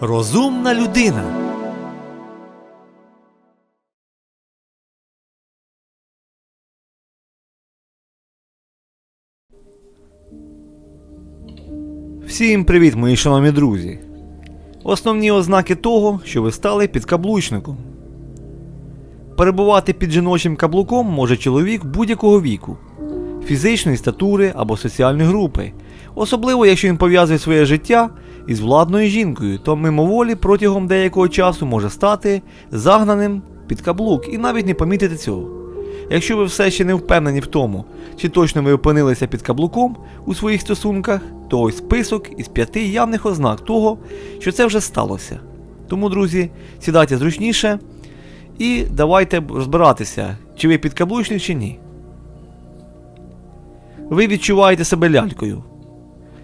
Розумна людина. Всім привіт, мої шановні друзі. Основні ознаки того, що ви стали підкаблучником. Перебувати під жіночим каблуком може чоловік будь-якого віку, фізичної статури або соціальної групи, особливо якщо він пов'язує своє життя із владною жінкою, то мимоволі протягом деякого часу може стати загнаним під каблук і навіть не помітити цього. Якщо ви все ще не впевнені в тому, чи точно ви опинилися під каблуком у своїх стосунках, то ось список із п'яти явних ознак того, що це вже сталося. Тому, друзі, сідайте зручніше і давайте розбиратися, чи ви підкаблучник чи ні. Ви відчуваєте себе лялькою.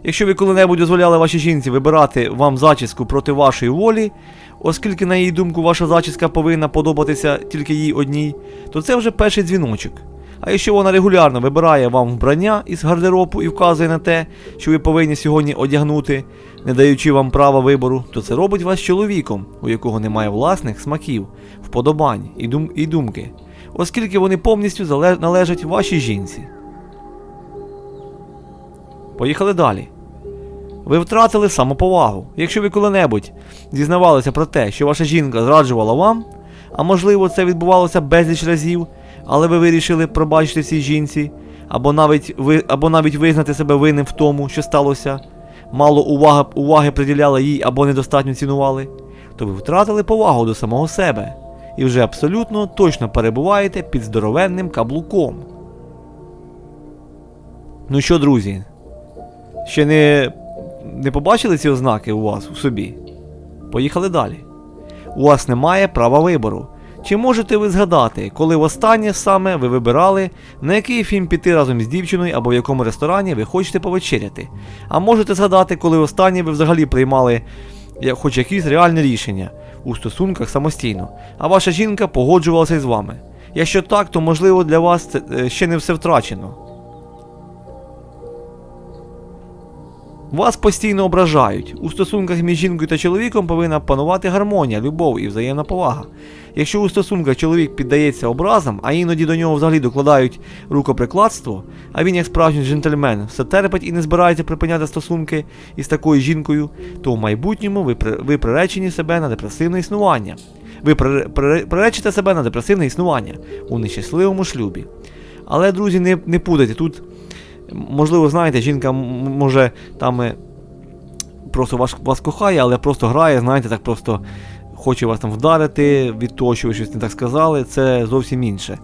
Якщо ви коли-небудь дозволяли вашій жінці вибирати вам зачіску проти вашої волі, оскільки, на її думку, ваша зачіска повинна подобатися тільки їй одній, то це вже перший дзвіночок. А якщо вона регулярно вибирає вам вбрання із гардеробу і вказує на те, що ви повинні сьогодні одягнути, не даючи вам права вибору, то це робить вас чоловіком, у якого немає власних смаків, вподобань і, дум і думки, оскільки вони повністю належать вашій жінці. Поїхали далі. Ви втратили самоповагу. Якщо ви коли-небудь дізнавалися про те, що ваша жінка зраджувала вам, а можливо це відбувалося безліч разів, але ви вирішили пробачити цій жінці, або навіть ви, або навіть визнати себе винним в тому, що сталося, мало уваги, уваги приділяли їй або недостатньо цінували, то ви втратили повагу до самого себе і вже абсолютно точно перебуваєте під здоровенним каблуком. Ну що, друзі, ще не, не побачили ці ознаки у вас у собі? Поїхали далі. У вас немає права вибору. Чи можете ви згадати, коли востаннє саме ви вибирали, на який фільм піти разом з дівчиною або в якому ресторані ви хочете повечеряти? А можете згадати, коли останнє ви взагалі приймали хоч якісь реальне рішення у стосунках самостійно, а ваша жінка погоджувалася з вами? Якщо так, то можливо для вас це е, ще не все втрачено. Вас постійно ображають. У стосунках між жінкою та чоловіком повинна панувати гармонія, любов і взаємна повага. Якщо у стосунках чоловік піддається образам, а іноді до нього взагалі докладають рукоприкладство, а він, як справжній джентльмен, все терпить і не збирається припиняти стосунки із такою жінкою, то в майбутньому ви, ви приречені себе на депресивне існування. Ви при- при- приречите себе на депресивне існування у нещасливому шлюбі. Але, друзі, не, не путайте тут. Можливо, знаєте, жінка може там просто вас, вас кохає, але просто грає, знаєте, так просто хоче вас там вдарити від того, що ви щось не так сказали, це зовсім інше.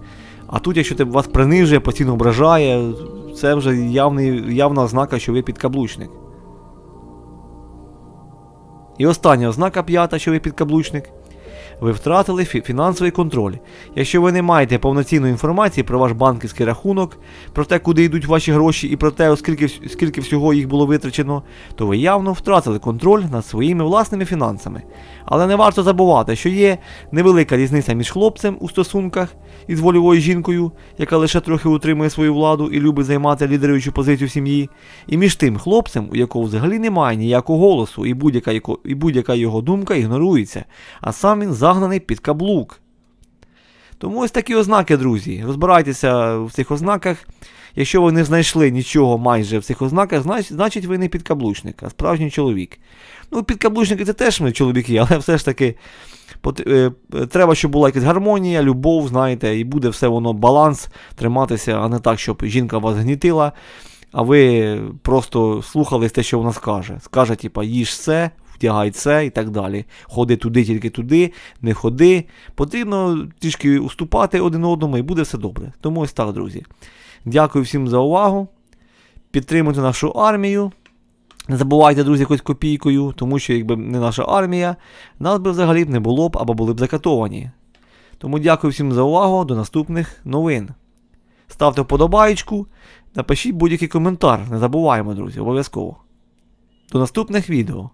А тут, якщо ти вас принижує, постійно ображає, це вже явний, явна ознака, що ви підкаблучник. І остання ознака п'ята, що ви підкаблучник. Ви втратили фі- фінансовий контроль. Якщо ви не маєте повноцінної інформації про ваш банківський рахунок, про те, куди йдуть ваші гроші, і про те, оскільки скільки всього їх було витрачено, то ви явно втратили контроль над своїми власними фінансами. Але не варто забувати, що є невелика різниця між хлопцем у стосунках із вольовою жінкою, яка лише трохи утримує свою владу і любить займати лідеруючу позицію в сім'ї, і між тим хлопцем, у якого взагалі немає ніякого голосу, і будь-яка, і будь-яка його думка ігнорується, а сам він загнаний під каблук. Тому ось такі ознаки, друзі. Розбирайтеся в цих ознаках. Якщо ви не знайшли нічого майже в цих ознаках, значить, ви не підкаблучник, а справжній чоловік. Ну, підкаблучники це теж ми чоловіки, але все ж таки е, треба, щоб була якась гармонія, любов, знаєте, і буде все воно баланс триматися, а не так, щоб жінка вас гнітила, а ви просто слухались те, що вона скаже. Скаже, типа, їж це, вдягай це і так далі. Ходи туди, тільки туди, не ходи. Потрібно трішки уступати один одному і буде все добре. Тому ось так, друзі. Дякую всім за увагу. Підтримуйте нашу армію. Не забувайте, друзі, якось копійкою, тому що якби не наша армія, нас би взагалі б не було б або були б закатовані. Тому дякую всім за увагу. До наступних новин. Ставте вподобаєчку, напишіть будь-який коментар. Не забуваємо, друзі, обов'язково. До наступних відео.